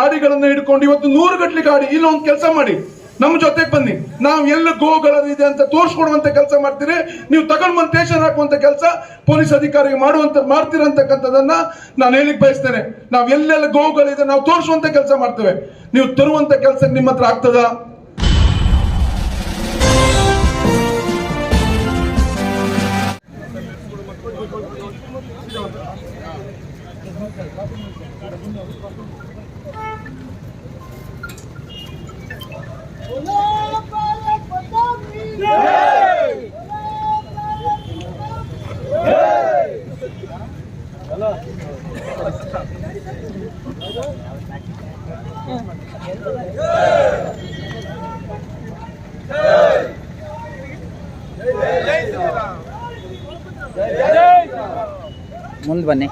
ಗಾಡಿಗಳನ್ನ ಹಿಡ್ಕೊಂಡು ಇವತ್ತು ನೂರು ಗಟ್ಟಲೆ ಗಾಡಿ ಇಲ್ಲೊಂದು ಕೆಲಸ ಮಾಡಿ. ನಮ್ಮ ಜೊತೆಗೆ ಬನ್ನಿ. ನಾವು ಎಲ್ಲ ಗೋಗಳಿದೆ ಅಂತ ತೋರಿಸ್ಕೊಡುವಂತ ಕೆಲಸ ಮಾಡ್ತೀರಿ. ನೀವು ತಗೊಂಡ್ ಬಂದು ಸ್ಟೇಷನ್ ಹಾಕುವಂತ ಕೆಲಸ ಪೊಲೀಸ್ ಅಧಿಕಾರಿಗೆ ಮಾಡುವಂತ ಮಾಡ್ತೀರಂತಕ್ಕಂಥದ್ದನ್ನ ನಾನು ಹೇಳಿಕ್ ಬಯಸ್ತೇನೆ. ನಾವು ಎಲ್ಲೆಲ್ಲ ಗೋಗಳಿದೆ ನಾವು ತೋರಿಸುವಂತ ಕೆಲಸ ಮಾಡ್ತೇವೆ. ನೀವು ತರುವಂತ ಕೆಲಸ ನಿಮ್ಮ ಹತ್ರ ಆಗ್ತದಾ? ಮುಂದೆ ಬನ್ನಿ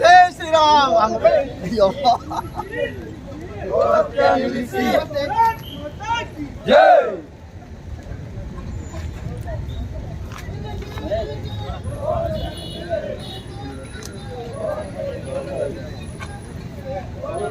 ಜೈ ಶ್ರೀರಾಮ್ ಅಯ್ಯೋ बोलो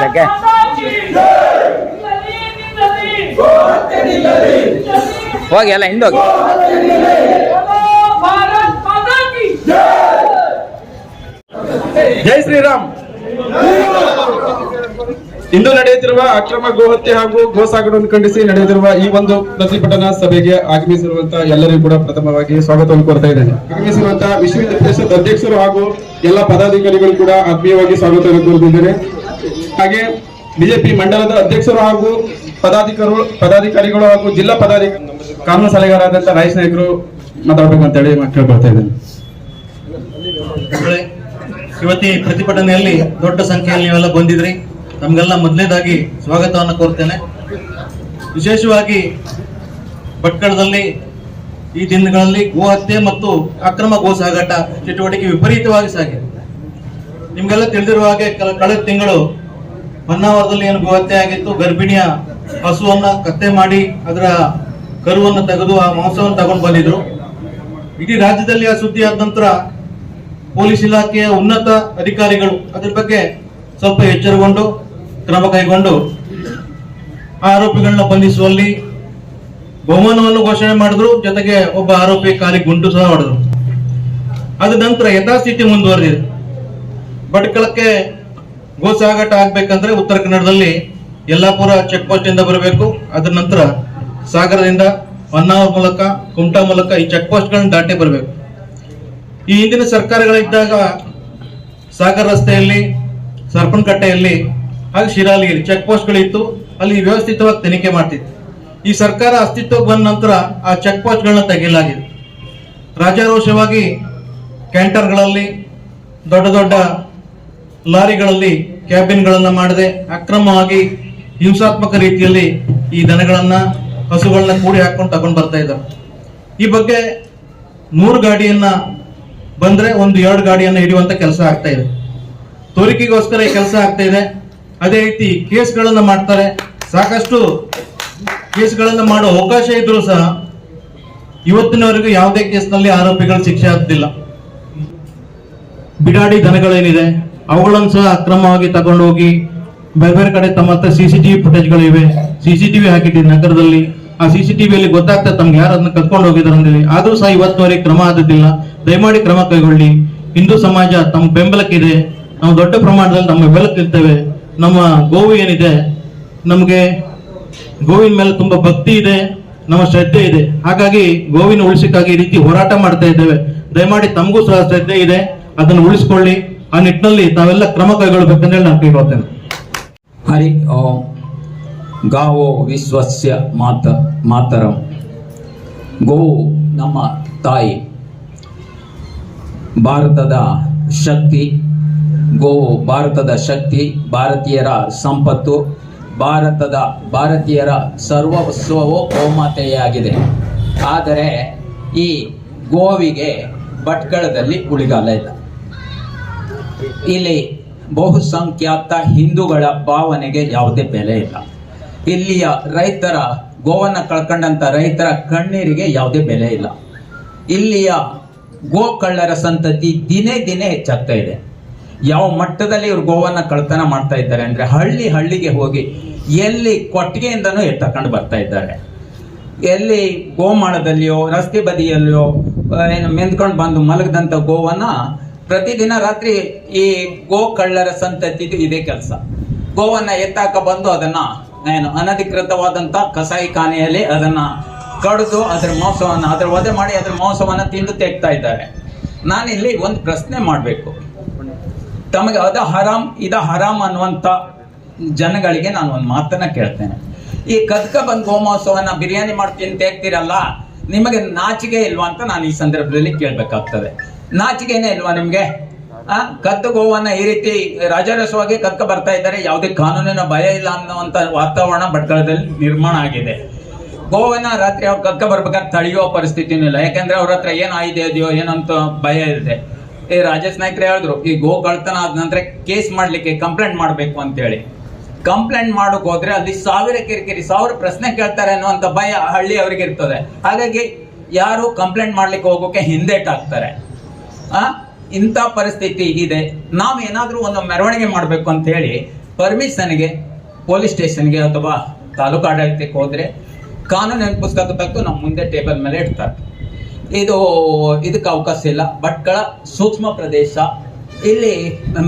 ಓಕೆ ಹೋಗಿ ಅಲ್ಲ ಹಿಂದೋಗಿ ಜೈ ಶ್ರೀರಾಮ್. ಇಂದು ನಡೆಯುತ್ತಿರುವ ಅಕ್ರಮ ಗೋಹತ್ಯೆ ಹಾಗೂ ಗೋ ಸಾಗಣವನ್ನು ಖಂಡಿಸಿ ನಡೆಯುತ್ತಿರುವ ಈ ಒಂದು ಪ್ರತಿಭಟನಾ ಸಭೆಗೆ ಆಗಮಿಸಿರುವಂತಹ ಎಲ್ಲರಿಗೂ ಕೂಡ ಪ್ರಥಮವಾಗಿ ಸ್ವಾಗತವನ್ನು ಕೋರ್ತಾ ಇದ್ದೇನೆ. ಆಗಮಿಸಿರುವಂತಹ ವಿಶ್ವವಿದ್ಯಾಪೀಠದ ಅಧ್ಯಕ್ಷರು ಹಾಗೂ ಎಲ್ಲ ಪದಾಧಿಕಾರಿಗಳು ಕೂಡ ಆತ್ಮೀಯವಾಗಿ ಸ್ವಾಗತವನ್ನು ಕೋರುತ್ತಿದ್ದೇನೆ ಹಾಗೆ ಬಿಜೆಪಿ ಮಂಡಲದ ಅಧ್ಯಕ್ಷರು ಹಾಗೂ ಪದಾಧಿಕಾರಿಗಳು ಪದಾಧಿಕಾರಿಗಳು ಹಾಗೂ ಜಿಲ್ಲಾ ಪದಾಧಿಕಾರಿ ಕಾನೂನು ಸಲಹೆಗಾರರಾದಂತಹ ನಾಯಕರು ಮಾತಾಡಬೇಕು ಅಂತ ಹೇಳಿ ಕೇಳ್ಕೊಳ್ತಾ ಇದ್ದೇನೆ. ಇವತ್ತಿ ಪ್ರತಿಭಟನೆಯಲ್ಲಿ ದೊಡ್ಡ ಸಂಖ್ಯೆಯಲ್ಲಿ ನೀವೆಲ್ಲ ಬಂದಿದ್ರಿ. ನಮಗೆಲ್ಲ ಮೊದಲನೇದಾಗಿ ಸ್ವಾಗತವನ್ನು ಕೋರ್ತೇನೆ. ವಿಶೇಷವಾಗಿ ಭಟ್ಕಳದಲ್ಲಿ ಈ ದಿನಗಳಲ್ಲಿ ಗೋ ಹತ್ಯೆ ಮತ್ತು ಅಕ್ರಮ ಗೋ ಸಾಗಾಟ ಚಟುವಟಿಕೆ ವಿಪರೀತವಾಗಿ ಸಾಗಿದೆ. ನಿಮ್ಗೆಲ್ಲ ತಿಳಿದಿರುವ ಹಾಗೆ ಕಳೆದ ತಿಂಗಳು ಹೊನ್ನಾವರದಲ್ಲಿ ಏನು ಗೋಹತ್ಯೆ ಆಗಿತ್ತು? ಗರ್ಭಿಣಿಯ ಹಸುವನ್ನ ಕತ್ತೆ ಮಾಡಿ ಅದರ ಕರುವನ್ನು ತೆಗೆದು ಆ ಮಾಂಸವನ್ನು ತಗೊಂಡು ಬಂದಿದ್ರು. ಇಡೀ ರಾಜ್ಯದಲ್ಲಿ ಆ ಸುದ್ದಿ ಆದ ನಂತರ ಪೊಲೀಸ್ ಇಲಾಖೆಯ ಉನ್ನತ ಅಧಿಕಾರಿಗಳು ಅದ್ರ ಬಗ್ಗೆ ಸ್ವಲ್ಪ ಎಚ್ಚರಗೊಂಡು ಕ್ರಮ ಕೈಗೊಂಡು ಆ ಆರೋಪಿಗಳನ್ನ ಬಂಧಿಸುವಲ್ಲಿ ಬಹುಮಾನವನ್ನು ಘೋಷಣೆ ಮಾಡಿದ್ರು. ಜೊತೆಗೆ ಒಬ್ಬ ಆರೋಪಿ ಕಾಲಿಗೆ ಗುಂಟು ಸಹ ಹೊಡೆದ್ರು. ಅದ ನಂತರ ಯಥಾಸ್ಥಿತಿ ಮುಂದುವರೆದಿದೆ. ಭಟ್ಕಳಕ್ಕೆ ಗೋ ಸಾಗಾಟ ಆಗ್ಬೇಕಂದ್ರೆ ಉತ್ತರ ಕನ್ನಡದಲ್ಲಿ ಯಲ್ಲಾಪುರ ಚೆಕ್ ಪೋಸ್ಟ್ ಇಂದ ಬರಬೇಕು. ಅದರ ನಂತರ ಸಾಗರದಿಂದ ಹೊನ್ನಾವರ ಮೂಲಕ, ಕುಮಟಾ ಮೂಲಕ ಈ ಚೆಕ್ ಪೋಸ್ಟ್ ಗಳನ್ನ ದಾಟಿ ಬರಬೇಕು. ಈ ಹಿಂದಿನ ಸರ್ಕಾರಗಳಿದ್ದಾಗ ಸಾಗರ ರಸ್ತೆಯಲ್ಲಿ, ಸರ್ಪನಕಟ್ಟೆಯಲ್ಲಿ, ಹಾಗೆ ಶಿರಾಲಿಯಲ್ಲಿ ಚೆಕ್ ಪೋಸ್ಟ್ಗಳಿತ್ತು ಅಲ್ಲಿ ವ್ಯವಸ್ಥಿತವಾಗಿ ತನಿಖೆ ಮಾಡ್ತಿತ್ತು. ಈ ಸರ್ಕಾರ ಅಸ್ತಿತ್ವಕ್ಕೆ ಬಂದ ನಂತರ ಆ ಚೆಕ್ ಪೋಸ್ಟ್ಗಳನ್ನ ತೆಗೆಯಲಾಗಿದೆ. ರಾಜಾರೋಷವಾಗಿ ಕ್ಯಾಂಟರ್ಗಳಲ್ಲಿ ದೊಡ್ಡ ದೊಡ್ಡ ಲಾರಿಗಳಲ್ಲಿ ಕ್ಯಾಬಿನ್ಗಳನ್ನು ಮಾಡದೆ ಅಕ್ರಮವಾಗಿ ಹಿಂಸಾತ್ಮಕ ರೀತಿಯಲ್ಲಿ ಈ ದನಗಳನ್ನ, ಹಸುಗಳನ್ನ ಕೂಡಿ ಹಾಕೊಂಡು ತಗೊಂಡು ಬರ್ತಾ ಇದ್ದಾರೆ. ಈ ಬಗ್ಗೆ ನೂರು ಗಾಡಿಯನ್ನ ಬಂದ್ರೆ ಒಂದು ಎರಡು ಗಾಡಿಯನ್ನ ಹಿಡಿಯುವಂತ ಕೆಲಸ ಆಗ್ತಾ ಇದೆ. ತೋರಿಕೆಗೋಸ್ಕರ ಈ ಕೆಲಸ ಆಗ್ತಾ ಇದೆ. ಅದೇ ರೀತಿ ಕೇಸ್ಗಳನ್ನ ಮಾಡ್ತಾರೆ. ಸಾಕಷ್ಟು ಕೇಸ್ಗಳನ್ನ ಮಾಡೋ ಅವಕಾಶ ಇದ್ರೂ ಸಹ ಇವತ್ತಿನವರೆಗೂ ಯಾವುದೇ ಕೇಸ್ನಲ್ಲಿ ಆರೋಪಿಗಳು ಶಿಕ್ಷೆ ಆಗ್ತಿಲ್ಲ ಬಿಡಾಡಿ ದನಗಳೇನಿದೆ? ಅವುಗಳನ್ನು ಸಹ ಅಕ್ರಮವಾಗಿ ತಗೊಂಡೋಗಿ ಬೇರೆ ಬೇರೆ ಕಡೆ ತಮ್ಮ ಹತ್ರ ಸಿ ಸಿ ಟಿವಿ ಫುಟೇಜ್ಗಳಿವೆ ಸಿಸಿಟಿವಿ ಹಾಕಿಟ್ಟಿದೆ ನಗರದಲ್ಲಿ. ಆ ಸಿ ಸಿ ಟಿವಿಯಲ್ಲಿ ಗೊತ್ತಾಗ್ತದೆ ತಮ್ಗೆ ಯಾರು ಅದನ್ನ ಕದ್ಕೊಂಡು ಹೋಗಿದ್ದಾರೆ ಅಂತೇಳಿ. ಆದರೂ ಸಹ ಇವತ್ತುವರೆಗೆ ಕ್ರಮ ಆದದ್ದಿಲ್ಲ. ದಯಮಾಡಿ ಕ್ರಮ ಕೈಗೊಳ್ಳಿ. ಹಿಂದೂ ಸಮಾಜ ತಮ್ಮ ಬೆಂಬಲಕ್ಕಿದೆ. ನಾವು ದೊಡ್ಡ ಪ್ರಮಾಣದಲ್ಲಿ ನಮ್ಮ ಬೆಂಬಲಕ್ಕಿರ್ತೇವೆ. ನಮ್ಮ ಗೋವು ಏನಿದೆ, ನಮಗೆ ಗೋವಿನ ಮೇಲೆ ತುಂಬಾ ಭಕ್ತಿ ಇದೆ, ನಮ್ಮ ಶ್ರದ್ಧೆ ಇದೆ. ಹಾಗಾಗಿ ಗೋವಿನ ಉಳಿಸಕ್ಕಾಗಿ ಈ ರೀತಿ ಹೋರಾಟ ಮಾಡ್ತಾ ಇದ್ದೇವೆ. ದಯಮಾಡಿ ತಮಗೂ ಸಹ ಶ್ರದ್ಧೆ ಇದೆ. ಅದನ್ನು ಉಳಿಸ್ಕೊಳ್ಳಿ. ಆ ನಿಟ್ಟಿನಲ್ಲಿ ತಾವೆಲ್ಲ ಕ್ರಮ ಕೈಗೊಳ್ಬೇಕಂತೇಳಿ ನಾನು ಕೇಳ್ಕೊಳ್ತೇನೆ ಹರಿ ಓಂ. ಗಾವೋ ವಿಶ್ವಸ್ಯ ಮಾತ ಮಾತರಂ. ಗೋವು ನಮ್ಮ ತಾಯಿ. ಭಾರತದ ಶಕ್ತಿ. ಗೋವು ಭಾರತದ ಶಕ್ತಿ, ಭಾರತೀಯರ ಸಂಪತ್ತು. ಭಾರತದ ಭಾರತೀಯರ ಸರ್ವಸ್ವವು ಗೋಮಾತೆಯಾಗಿದೆ. ಆದರೆ ಈ ಗೋವಿಗೆ ಭಟ್ಕಳದಲ್ಲಿ ಉಳಿಗಾಲ ಇಲ್ಲ. ಇಲ್ಲಿ ಬಹುಸಂಖ್ಯಾತ ಹಿಂದೂಗಳ ಭಾವನೆಗೆ ಯಾವುದೇ ಬೆಲೆ ಇಲ್ಲ. ಇಲ್ಲಿಯ ರೈತರ ಗೋವನ್ನ ಕಳ್ಕೊಂಡಂತ ರೈತರ ಕಣ್ಣೀರಿಗೆ ಯಾವುದೇ ಬೆಲೆ ಇಲ್ಲ. ಇಲ್ಲಿಯ ಗೋಕಳ್ಳರ ಸಂತತಿ ದಿನೇ ದಿನೇ ಹೆಚ್ಚಾಗ್ತಾ ಇದೆ. ಯಾವ ಮಟ್ಟದಲ್ಲಿ ಇವ್ರು ಗೋವನ್ನ ಕಳ್ತನ ಮಾಡ್ತಾ ಇದ್ದಾರೆ ಅಂದ್ರೆ ಹಳ್ಳಿ ಹಳ್ಳಿಗೆ ಹೋಗಿ ಎಲ್ಲಿ ಕೊಟ್ಟಿಗೆಯಿಂದನೂ ಎತ್ತಕೊಂಡು ಬರ್ತಾ ಇದ್ದಾರೆ. ಎಲ್ಲಿ ಗೋಮಾಳದಲ್ಲಿಯೋ, ರಸ್ತೆ ಬದಿಯಲ್ಲಿಯೋ ಏನು ಮೆಂದ್ಕೊಂಡು ಬಂದು ಮಲಗದಂತ ಗೋವನ್ನ ಪ್ರತಿದಿನ ರಾತ್ರಿ ಈ ಗೋ ಕಳ್ಳರ ಸಂತತಿದು ಇದೇ ಕೆಲಸ. ಗೋವನ್ನ ಎತ್ತಾಕ ಬಂದು ಅದನ್ನ, ಏನು, ಅನಧಿಕೃತವಾದಂತ ಕಸಾಯಿ ಖಾನೆಯಲ್ಲಿ ಅದನ್ನ ಕಡಿದು ಅದ್ರ ಮಾಂಸವನ್ನ, ಅದ್ರ ವಧೆ ಮಾಡಿ ಅದ್ರ ಮಾಂಸವನ್ನ ತಿಂದು ತೆಗ್ತಾ ಇದ್ದಾರೆ. ನಾನಿಲ್ಲಿ ಒಂದು ಪ್ರಶ್ನೆ ಮಾಡಬೇಕು. ತಮಗೆ ಅದ ಹರಾಮ್, ಇದ ಹರಾಮ್ ಅನ್ನುವಂತ ಜನಗಳಿಗೆ ನಾನು ಒಂದು ಮಾತನ್ನ ಕೇಳ್ತೇನೆ. ಈ ಕದ್ಕ ಬಂದ್ ಗೋಮಾಂಸವನ್ನ ಬಿರಿಯಾನಿ ಮಾಡ್ತೀನಿ ತೆಗ್ತೀರಲ್ಲ ನಿಮಗೆ ನಾಚಿಕೆ ಇಲ್ವಾ ಅಂತ ನಾನು ಈ ಸಂದರ್ಭದಲ್ಲಿ ಕೇಳ್ಬೇಕಾಗ್ತದೆ. ನಾಚಿಕೆನೇ ಇಲ್ವಾ ನಿಮ್ಗೆ? ಆ ಕದ್ದು ಗೋವನ್ನ ಈ ರೀತಿ ರಾಜರಸವಾಗಿ ಕದ್ಕ ಬರ್ತಾ ಇದ್ದಾರೆ. ಯಾವುದೇ ಕಾನೂನಿನ ಭಯ ಇಲ್ಲ ಅನ್ನುವಂತ ವಾತಾವರಣ ಭಟ್ಕಳದಲ್ಲಿ ನಿರ್ಮಾಣ ಆಗಿದೆ. ಗೋವನ್ನ ರಾತ್ರಿ ಅವ್ರು ಕದ್ಕ ಬರ್ಬೇಕಾದ್ರೆ ತಡೆಯುವ ಪರಿಸ್ಥಿತಿನೂ ಇಲ್ಲ. ಯಾಕಂದ್ರೆ ಅವ್ರ ಹತ್ರ ಏನು ಆಯ್ದೆ ಇದೆಯೋ ಏನಂತ ಭಯ ಇದೆ. ಈ ರಾಜೇಶ್ ನಾಯ್ಕರು ಹೇಳಿದ್ರು, ಈ ಗೋ ಕಳ್ತನ ಆದ ನಂತರ ಕೇಸ್ ಮಾಡ್ಲಿಕ್ಕೆ ಕಂಪ್ಲೇಂಟ್ ಮಾಡ್ಬೇಕು ಅಂತ ಹೇಳಿ ಕಂಪ್ಲೇಂಟ್ ಮಾಡಕ್ ಹೋದ್ರೆ ಅಲ್ಲಿ ಸಾವಿರ ಕಿರಿಕಿರಿ, ಸಾವಿರ ಪ್ರಶ್ನೆ ಕೇಳ್ತಾರೆ ಅನ್ನುವಂತ ಭಯ ಹಳ್ಳಿ ಅವ್ರಿಗೆ ಇರ್ತದೆ ಹಾಗಾಗಿ ಯಾರು ಕಂಪ್ಲೇಂಟ್ ಮಾಡ್ಲಿಕ್ಕೆ ಹೋಗೋಕೆ ಹಿಂದೇಟಾಗ್ತಾರೆ ಇಂಥ ಪರಿಸ್ಥಿತಿ ಇದೆ. ನಾವು ಏನಾದರೂ ಒಂದು ಮೆರವಣಿಗೆ ಮಾಡಬೇಕು ಅಂತ ಹೇಳಿ ಪರ್ಮಿಷನ್ಗೆ, ಪೊಲೀಸ್ ಸ್ಟೇಷನ್ಗೆ ಅಥವಾ ತಾಲೂಕು ಆಡಳಿತಕ್ಕೆ ಹೋದರೆ ಕಾನೂನಿನ ಪುಸ್ತಕ ತೆಗೆದು ನಮ್ಮ ಮುಂದೆ ಟೇಬಲ್ ಮೇಲೆ ಇಡ್ತಾರೆ. ಇದು, ಇದಕ್ಕೆ ಅವಕಾಶ ಇಲ್ಲ. ಭಟ್ಕಳ ಸೂಕ್ಷ್ಮ ಪ್ರದೇಶ. ಇಲ್ಲಿ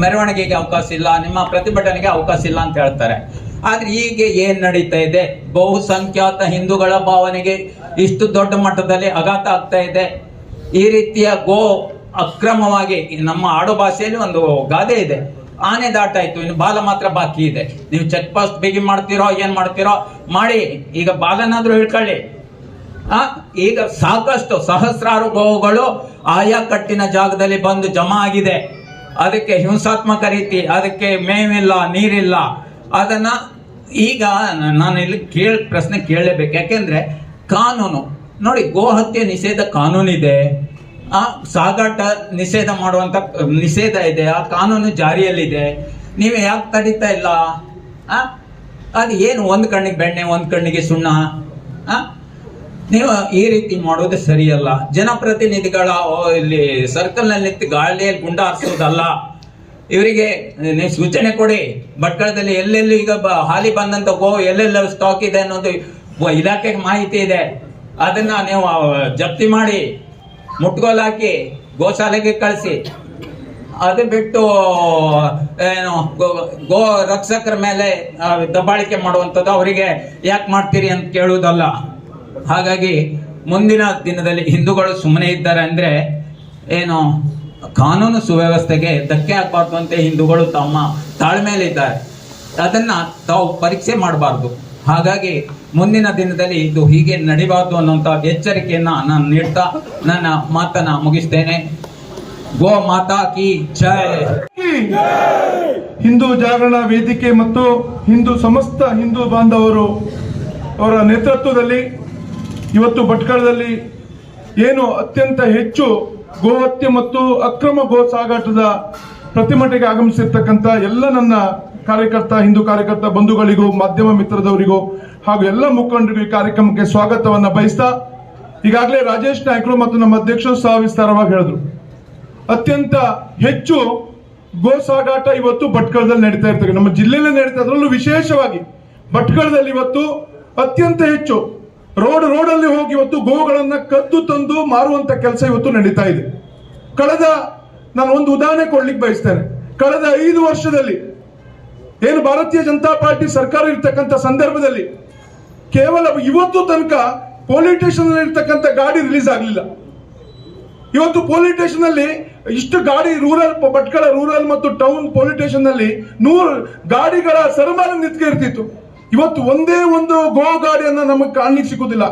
ಮೆರವಣಿಗೆಗೆ ಅವಕಾಶ ಇಲ್ಲ, ನಿಮ್ಮ ಪ್ರತಿಭಟನೆಗೆ ಅವಕಾಶ ಇಲ್ಲ ಅಂತ ಹೇಳ್ತಾರೆ. ಆದ್ರೆ ಈಗ ಏನ್ ನಡೀತಾ ಇದೆ? ಬಹುಸಂಖ್ಯಾತ ಹಿಂದೂಗಳ ಭಾವನೆಗೆ ಇಷ್ಟು ದೊಡ್ಡ ಮಟ್ಟದಲ್ಲಿ ಆಘಾತ ಆಗ್ತಾ ಇದೆ. ಈ ರೀತಿಯ ಗೋ ಅಕ್ರಮವಾಗಿ ನಮ್ಮ ಆಡು ಭಾಷೆಯಲ್ಲಿ ಒಂದು ಗಾದೆ ಇದೆ. ಆನೆ ದಾಟಾಯ್ತು, ಇನ್ನು ಬಾಲ ಮಾತ್ರ ಬಾಕಿ ಇದೆ. ನೀವು ಚೆಕ್ ಪೋಸ್ಟ್ ಬಿಗಿ ಮಾಡ್ತೀರೋ, ಏನ್ ಮಾಡ್ತೀರೋ, ಮಾಡಿ. ಈಗ ಬಾಲನಾದ್ರೂ ಹಿಡ್ಕೊಳ್ಳಿ ಆ, ಈಗ ಸಾಕಷ್ಟು ಸಹಸ್ರಾರು ಗೋವುಗಳು ಆಯಾ ಕಟ್ಟಿನ ಜಾಗದಲ್ಲಿ ಬಂದು ಜಮಾ ಆಗಿದೆ. ಅದಕ್ಕೆ ಹಿಂಸಾತ್ಮಕ ರೀತಿ, ಅದಕ್ಕೆ ಮೇವಿಲ್ಲ, ನೀರಿಲ್ಲ. ಅದನ್ನ ಈಗ ನಾನು ಇಲ್ಲಿ ಕೇಳ, ಪ್ರಶ್ನೆ ಕೇಳಲೇಬೇಕು. ಯಾಕೆಂದ್ರೆ ಕಾನೂನು. ನೋಡಿ ಗೋ ಹತ್ಯೆ ನಿಷೇಧ ಕಾನೂನಿದೆ. ಆ ಸಾಗಾಟ ನಿಷೇಧ ಮಾಡುವಂತ, ನಿಷೇಧ ಇದೆ, ಆ ಕಾನೂನು ಜಾರಿಯಲ್ಲಿದೆ. ನೀವು ಯಾಕೆ ತಡೀತಾ ಇಲ್ಲ? ಅದು ಏನು ಒಂದು ಕಣ್ಣಿಗೆ ಬೆಣ್ಣೆ, ಒಂದು ಕಣ್ಣಿಗೆ ಸುಣ್ಣ? ನೀವು ಈ ರೀತಿ ಮಾಡೋದು ಸರಿಯಲ್ಲ. ಜನಪ್ರತಿನಿಧಿಗಳ ಇಲ್ಲಿ ಸರ್ಕಲ್ನಲ್ಲಿ ನಿಂತು ಗಾಳಿಯಲ್ಲಿ ಗುಂಡ ಹಾರಿಸೋದಲ್ಲ. ಇವರಿಗೆ ನೀವು ಸೂಚನೆ ಕೊಡಿ. ಭಟ್ಕಳದಲ್ಲಿ ಎಲ್ಲೆಲ್ಲಿ ಈಗ ಹಾಲಿ ಬಂದಂತ ಗೋ ಎಲ್ಲೆಲ್ಲ ಸ್ಟಾಕ್ ಇದೆ ಅನ್ನೋದು ಇಲಾಖೆಗೆ ಮಾಹಿತಿ ಇದೆ. ಅದನ್ನ ನೀವು ಜಪ್ತಿ ಮಾಡಿ. ಮುಟ್ಗೋಲ್ ಹಾಕಿ ಗೋಶಾಲೆಗೆ ಕಳಿಸಿ. ಅದು ಬಿಟ್ಟು, ಏನು, ಗೋ- ರಕ್ಷಕರ ಮೇಲೆ ದಬ್ಬಾಳಿಕೆ ಮಾಡುವಂಥದ್ದು ಅವರಿಗೆ ಯಾಕೆ ಮಾಡ್ತೀರಿ ಅಂತ ಕೇಳುವುದಲ್ಲ. ಹಾಗಾಗಿ ಮುಂದಿನ ದಿನದಲ್ಲಿ ಹಿಂದೂಗಳು ಸುಮ್ಮನೆ ಇದ್ದಾರೆ ಅಂದ್ರೆ, ಏನು, ಕಾನೂನು ಸುವ್ಯವಸ್ಥೆಗೆ ಧಕ್ಕೆ ಆಗ್ಬಾರ್ದು ಅಂತ ಹಿಂದೂಗಳು ತಮ್ಮ ತಾಳ್ಮೆಯಲ್ಲಿದ್ದಾರೆ. ಅದನ್ನ ತಾವು ಪರೀಕ್ಷೆ ಮಾಡಬಾರ್ದು. ಹಾಗಾಗಿ ಮುಂದಿನ ದಿನದಲ್ಲಿ ಇದು ಹೀಗೆ ನಡಿಬಾರ್ದು ಅನ್ನುವಂತ ಎಚ್ಚರಿಕೆಯನ್ನ ನಾನು ನೀಡ್ತಾ ನನ್ನ ಮಾತನ್ನ ಮುಗಿಸ್ತೇನೆ. ಗೋ ಮಾತಾ ಕಿ ಜಯ ಹಿಂದೂ ಜಾಗರಣ ವೇದಿಕೆ ಮತ್ತು ಹಿಂದೂ ಸಮಸ್ತ ಹಿಂದೂ ಬಾಂಧವರು ಅವರ ನೇತೃತ್ವದಲ್ಲಿ ಇವತ್ತು ಭಟ್ಕಳದಲ್ಲಿ ಏನು ಅತ್ಯಂತ ಹೆಚ್ಚು ಗೋಹತ್ಯೆ ಮತ್ತು ಅಕ್ರಮ ಗೋ ಸಾಗಾಟದ ಪ್ರತಿಭಟನೆಗೆ ಆಗಮಿಸಿರ್ತಕ್ಕಂಥ ಎಲ್ಲ ನನ್ನ ಕಾರ್ಯಕರ್ತ, ಹಿಂದೂ ಕಾರ್ಯಕರ್ತ ಬಂಧುಗಳಿಗೂ, ಮಾಧ್ಯಮ ಮಿತ್ರದವರಿಗೂ ಹಾಗೂ ಎಲ್ಲ ಮುಖಂಡರಿಗೂ ಈ ಕಾರ್ಯಕ್ರಮಕ್ಕೆ ಸ್ವಾಗತವನ್ನ ಬಯಸ್ತಾ ಈಗಾಗಲೇ ರಾಜೇಶ್ ನಾಯ್ಕರು ಮತ್ತು ನಮ್ಮ ಅಧ್ಯಕ್ಷರು ಸಹ ವಿಸ್ತಾರವಾಗಿ ಹೇಳಿದ್ರು. ಅತ್ಯಂತ ಹೆಚ್ಚು ಗೋ ಸಾಗಾಟ ಇವತ್ತು ಭಟ್ಕಳದಲ್ಲಿ ನಡೀತಾ ಇರ್ತದೆ. ನಮ್ಮ ಜಿಲ್ಲೆಯಲ್ಲೇ ನಡೀತಾ ಅದರಲ್ಲೂ ವಿಶೇಷವಾಗಿ ಭಟ್ಕಳದಲ್ಲಿ ಇವತ್ತು ಅತ್ಯಂತ ಹೆಚ್ಚು ರೋಡ್, ರೋಡಲ್ಲಿ ಹೋಗಿ ಇವತ್ತು ಗೋಗಳನ್ನ ಕದ್ದು ತಂದು ಮಾರುವಂತ ಕೆಲಸ ಇವತ್ತು ನಡೀತಾ ಇದೆ. ಕಳೆದ, ನಾನು ಒಂದು ಉದಾಹರಣೆ ಕೊಡ್ಲಿಕ್ಕೆ ಬಯಸ್ತೇನೆ. ಕಳೆದ ಐದು ವರ್ಷದಲ್ಲಿ ಏನು ಭಾರತೀಯ ಜನತಾ ಪಾರ್ಟಿ ಸರ್ಕಾರ ಇರ್ತಕ್ಕಂಥ ಸಂದರ್ಭದಲ್ಲಿ ಕೇವಲ ಇವತ್ತು ತನಕ ಪೊಲೀಸ್ ಸ್ಟೇಷನ್ ಇರ್ತಕ್ಕಂಥ ಗಾಡಿ ರಿಲೀಸ್ ಆಗಲಿಲ್ಲ. ಇವತ್ತು ಪೊಲೀಸ್ ಸ್ಟೇಷನ್ ಅಲ್ಲಿ ಇಷ್ಟು ಗಾಡಿ ರೂರಲ್ ಭಟ್ಕಳ ರೂರಲ್ ಮತ್ತು ಟೌನ್ ಪೊಲೀಸ್ ಸ್ಟೇಷನ್ನಲ್ಲಿ ನೂರು ಗಾಡಿಗಳ ಸರಮಾನ ನಿಂತ್ಕೊಂಡಿರ್ತಿತ್ತು ಇವತ್ತು ಒಂದೇ ಒಂದು ಗೋ ಗಾಡಿಯನ್ನ ನಮಗೆ ಕಾಣ್ಲಿಕ್ಕೆ ಸಿಗುದಿಲ್ಲ.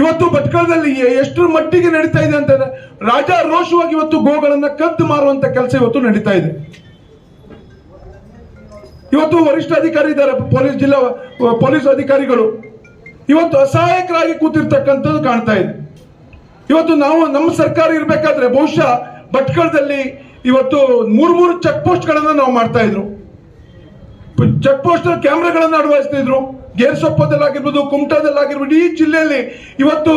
ಇವತ್ತು ಭಟ್ಕಳದಲ್ಲಿ ಎಷ್ಟು ಮಟ್ಟಿಗೆ ನಡೀತಾ ಇದೆ ಅಂತಂದ್ರೆ ರಾಜಾರೋಷವಾಗಿ ಇವತ್ತು ಗೋಗಳನ್ನ ಕದ್ದು ಮಾರುವಂತ ಕೆಲಸ ಇವತ್ತು ನಡೀತಾ ಇದೆ. ಇವತ್ತು ವರಿಷ್ಠ ಅಧಿಕಾರಿ ಇದ್ದಾರೆ, ಪೊಲೀಸ್ ಜಿಲ್ಲಾ ಪೊಲೀಸ್ ಅಧಿಕಾರಿಗಳು. ಇವತ್ತು ಅಸಹಾಯಕರಾಗಿ ಕೂತಿರ್ತಕ್ಕಂಥದ್ದು ಕಾಣ್ತಾ ಇದೆ. ಇವತ್ತು ನಾವು ನಮ್ಮ ಸರ್ಕಾರ ಇರಬೇಕಾದ್ರೆ ಬಹುಶಃ ಭಟ್ಕಳದಲ್ಲಿ ಇವತ್ತು ಮೂರು ಮೂರು ಚೆಕ್ ಪೋಸ್ಟ್ಗಳನ್ನು ನಾವು ಮಾಡ್ತಾ ಇದ್ರು. ಚೆಕ್ ಪೋಸ್ಟ್ ಕ್ಯಾಮ್ರಾಗಳನ್ನ ಅಳವಡಿಸ್ತಿದ್ರು ಗೇರ್ಸೊಪ್ಪದಲ್ಲಾಗಿರ್ಬೋದು, ಕುಮಟಾದಲ್ಲಾಗಿರ್ಬೋದು ಈ ಜಿಲ್ಲೆಯಲ್ಲಿ ಇವತ್ತು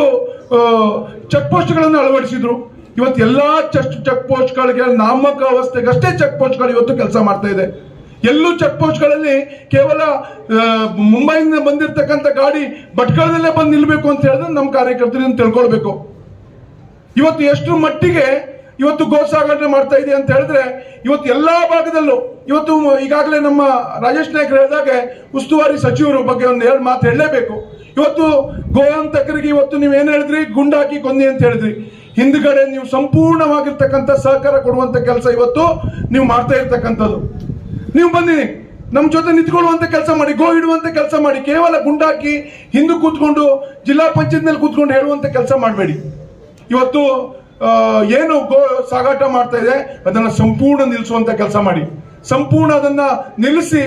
ಚೆಕ್ ಪೋಸ್ಟ್ಗಳನ್ನು ಅಳವಡಿಸಿದ್ರು. ಇವತ್ತು ಎಲ್ಲಾ ಚೆಕ್ ಚೆಕ್ ಪೋಸ್ಟ್ಗಳಿಗೆ ನಾಮಕ ಅವಸ್ಥೆಗಷ್ಟೇ ಚೆಕ್ ಪೋಸ್ಟ್ಗಳು ಇವತ್ತು ಕೆಲಸ ಮಾಡ್ತಾ ಇದೆ. ಎಲ್ಲೂ ಚೆಕ್ ಪೋಸ್ಟ್ಗಳಲ್ಲಿ ಕೇವಲ ಮುಂಬೈಯಿಂದ ಬಂದಿರತಕ್ಕಂಥ ಗಾಡಿ ಭಟ್ಕಳದಲ್ಲೇ ಬಂದು ನಿಲ್ಬೇಕು ಅಂತ ಹೇಳಿದ್ರೆ ನಮ್ಮ ಕಾರ್ಯಕರ್ತರಿಂದ ತಿಳ್ಕೊಳ್ಬೇಕು. ಇವತ್ತು ಎಷ್ಟು ಮಟ್ಟಿಗೆ ಇವತ್ತು ಗೋ ಸಾಗಣೆ ಮಾಡ್ತಾ ಇದೆ ಅಂತ ಹೇಳಿದ್ರೆ ಇವತ್ತು ಎಲ್ಲಾ ಭಾಗದಲ್ಲೂ, ಇವತ್ತು ಈಗಾಗಲೇ ನಮ್ಮ ರಾಜೇಶ್ ನಾಯ್ಕರು ಹೇಳಿದಾಗೆ ಉಸ್ತುವಾರಿ ಸಚಿವರು ಬಗ್ಗೆ ಒಂದು ಎರಡು ಮಾತು ಹೇಳಲೇಬೇಕು. ಇವತ್ತು ಗೋ ಅಂತಕರಿಗೆ ಇವತ್ತು ನೀವು ಏನು ಹೇಳಿದ್ರಿ? ಗುಂಡಾಕಿ ಕೊಂದಿ ಅಂತ ಹೇಳಿದ್ರಿ. ಹಿಂದ್ಗಡೆ ನೀವು ಸಂಪೂರ್ಣವಾಗಿರ್ತಕ್ಕಂಥ ಸಹಕಾರ ಕೊಡುವಂತ ಕೆಲಸ ಇವತ್ತು ನೀವು ಮಾಡ್ತಾ ಇರ್ತಕ್ಕಂಥದ್ದು. ನೀವು ಬನ್ನಿ ನಮ್ಮ ಜೊತೆ ನಿಂತ್ಕೊಳ್ಳುವಂತ ಕೆಲಸ ಮಾಡಿ ಗೋ ಇಡುವಂತ ಕೆಲಸ ಮಾಡಿ, ಕೇವಲ ಗುಂಡಾಕಿ ಹಿಂದೂ ಕೂತ್ಕೊಂಡು, ಜಿಲ್ಲಾ ಪಂಚಾಯತ್ನಲ್ಲಿ ಕೂತ್ಕೊಂಡು ಹೇಳುವಂತ ಕೆಲಸ ಮಾಡಬೇಡಿ. ಇವತ್ತು ಏನು ಗೋ, ಸಾಗಾಟ ಮಾಡ್ತಾ ಇದೆ, ಅದನ್ನ ಸಂಪೂರ್ಣ ನಿಲ್ಲಿಸುವಂತ ಕೆಲಸ ಮಾಡಿ. ಸಂಪೂರ್ಣ ಅದನ್ನ ನಿಲ್ಲಿಸಿ,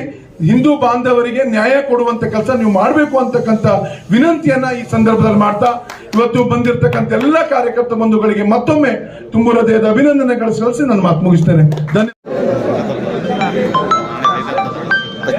ಹಿಂದೂ ಬಾಂಧವರಿಗೆ ನ್ಯಾಯ ಕೊಡುವಂತ ಕೆಲಸ ನೀವು ಮಾಡಬೇಕು ಅಂತಕ್ಕಂಥ ವಿನಂತಿಯನ್ನ ಈ ಸಂದರ್ಭದಲ್ಲಿ ಮಾಡ್ತಾ, ಇವತ್ತು ಬಂದಿರತಕ್ಕಂಥ ಎಲ್ಲ ಕಾರ್ಯಕರ್ತ ಬಂಧುಗಳಿಗೆ ಮತ್ತೊಮ್ಮೆ ತುಂಬ ಹೃದಯದ ಸಲ್ಲಿಸಿ ನನ್ನ ಮಾತು ಮುಗಿಸ್ತೇನೆ. ಧನ್ಯವಾದ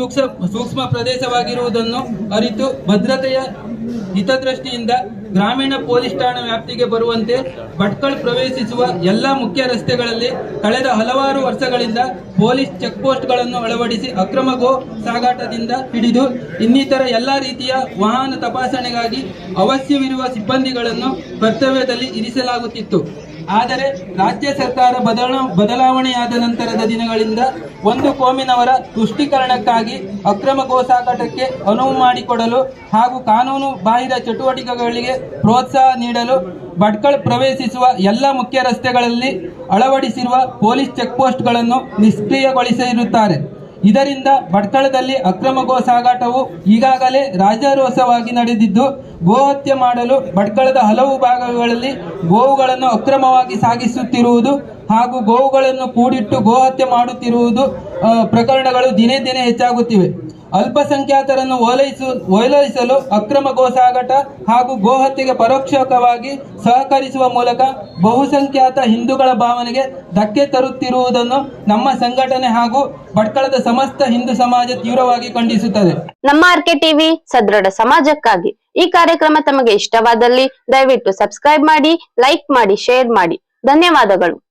ಸೂಕ್ಷ್ಮ ಸೂಕ್ಷ್ಮ ಪ್ರದೇಶವಾಗಿರುವುದನ್ನು ಅರಿತು ಭದ್ರತೆಯ ಹಿತದೃಷ್ಟಿಯಿಂದ ಗ್ರಾಮೀಣ ಪೊಲೀಸ್ ಠಾಣೆ ವ್ಯಾಪ್ತಿಗೆ ಬರುವಂತೆ ಭಟ್ಕಳ್ ಪ್ರವೇಶಿಸುವ ಎಲ್ಲ ಮುಖ್ಯ ರಸ್ತೆಗಳಲ್ಲಿ ಕಳೆದ ಹಲವಾರು ವರ್ಷಗಳಿಂದ ಪೊಲೀಸ್ ಚೆಕ್ ಪೋಸ್ಟ್ಗಳನ್ನು ಅಳವಡಿಸಿ ಅಕ್ರಮ ಗೋ ಸಾಗಾಟದಿಂದ ಹಿಡಿದು ಇನ್ನಿತರ ಎಲ್ಲಾ ರೀತಿಯ ವಾಹನ ತಪಾಸಣೆಗಾಗಿ ಅವಶ್ಯವಿರುವ ಸಿಬ್ಬಂದಿಗಳನ್ನು ಕರ್ತವ್ಯದಲ್ಲಿ ಇರಿಸಲಾಗುತ್ತಿತ್ತು. ಆದರೆ ರಾಜ್ಯ ಸರ್ಕಾರ ಬದಲ ಬದಲಾವಣೆಯಾದ ನಂತರದ ದಿನಗಳಿಂದ ಒಂದು ಕೋಮಿನವರ ತುಷ್ಟೀಕರಣಕ್ಕಾಗಿ ಅಕ್ರಮ ಗೋಸಾಗಾಟಕ್ಕೆ ಅನುವು ಮಾಡಿಕೊಡಲು ಹಾಗೂ ಕಾನೂನು ಬಾಹಿರ ಚಟುವಟಿಕೆಗಳಿಗೆ ಪ್ರೋತ್ಸಾಹ ನೀಡಲು ಭಟ್ಕಳ್ ಪ್ರವೇಶಿಸುವ ಎಲ್ಲ ಮುಖ್ಯ ರಸ್ತೆಗಳಲ್ಲಿ ಅಳವಡಿಸಿರುವ ಪೊಲೀಸ್ ಚೆಕ್ ಪೋಸ್ಟ್ಗಳನ್ನು ನಿಷ್ಕ್ರಿಯಗೊಳಿಸಿರುತ್ತಾರೆ. ಇದರಿಂದ ಭಟ್ಕಳದಲ್ಲಿ ಅಕ್ರಮ ಗೋ ಸಾಗಾಟವು ಈಗಾಗಲೇ ರಾಜಾರೋಸವಾಗಿ ನಡೆದಿದ್ದು, ಗೋಹತ್ಯೆ ಮಾಡಲು ಭಟ್ಕಳದ ಹಲವು ಭಾಗಗಳಲ್ಲಿ ಗೋವುಗಳನ್ನು ಅಕ್ರಮವಾಗಿ ಸಾಗಿಸುತ್ತಿರುವುದು ಹಾಗೂ ಗೋವುಗಳನ್ನು ಕೂಡಿಟ್ಟು ಗೋಹತ್ಯೆ ಮಾಡುತ್ತಿರುವುದು ಪ್ರಕರಣಗಳು ದಿನೇ ದಿನೇ ಹೆಚ್ಚಾಗುತ್ತಿವೆ. ಅಲ್ಪಸಂಖ್ಯಾತರನ್ನು ಓಲೈಸು, ಓಲೈಸಲು ಅಕ್ರಮ ಗೋಸಾಗಟ ಹಾಗೂ ಗೋಹತ್ಯೆಗೆ ಪರೋಕ್ಷವಾಗಿ ಸಹಕರಿಸುವ ಮೂಲಕ ಬಹುಸಂಖ್ಯಾತ ಹಿಂದೂಗಳ ಭಾವನೆಗೆ ಧಕ್ಕೆ ತರುತ್ತಿರುವುದನ್ನು ನಮ್ಮ ಸಂಘಟನೆ ಹಾಗೂ ಭಟ್ಕಳದ ಸಮಸ್ತ ಹಿಂದೂ ಸಮಾಜ ತೀವ್ರವಾಗಿ ಖಂಡಿಸುತ್ತದೆ. ನಮ್ಮ ಆರ್ಕೆ ಟಿವಿ ಸದೃಢ ಸಮಾಜಕ್ಕಾಗಿ ಈ ಕಾರ್ಯಕ್ರಮ ತಮಗೆ ಇಷ್ಟವಾದಲ್ಲಿ ದಯವಿಟ್ಟು ಸಬ್ಸ್ಕ್ರೈಬ್ ಮಾಡಿ, ಲೈಕ್ ಮಾಡಿ, ಶೇರ್ ಮಾಡಿ. ಧನ್ಯವಾದಗಳು.